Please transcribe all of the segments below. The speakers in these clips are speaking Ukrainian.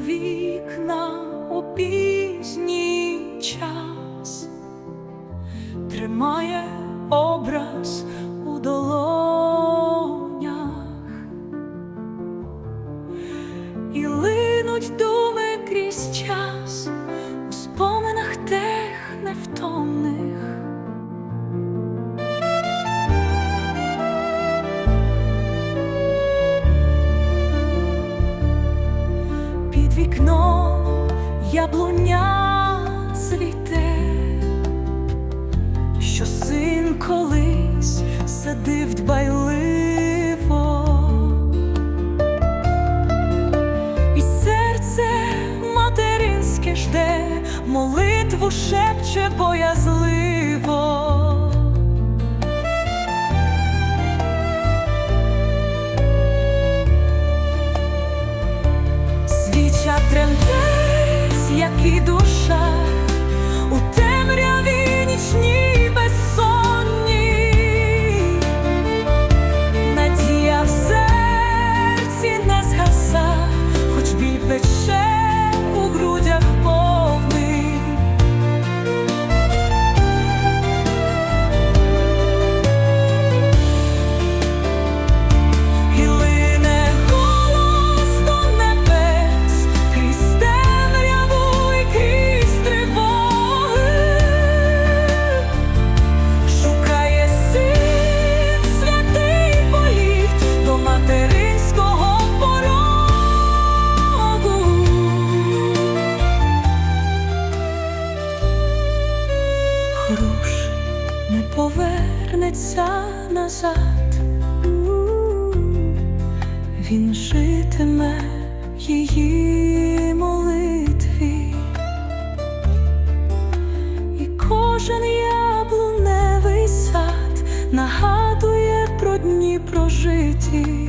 вікна у пізній час, тримає образ у долонях і линуть думи крізь час у споминах тих невтомних. Яблуня цвіте, що син колись садив дбайливо, і серце материнське жде, молитву шепче боязливо. Хруш не повернеться назад. Він житиме її молитві, і кожен яблуневий сад нагадує про дні прожиті.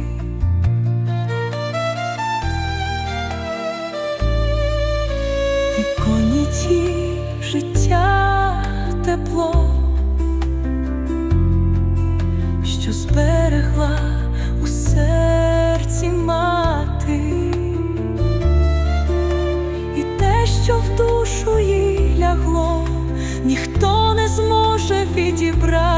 Зберегла у серці мати, і те, що в душу їй лягло, ніхто не зможе відібрати.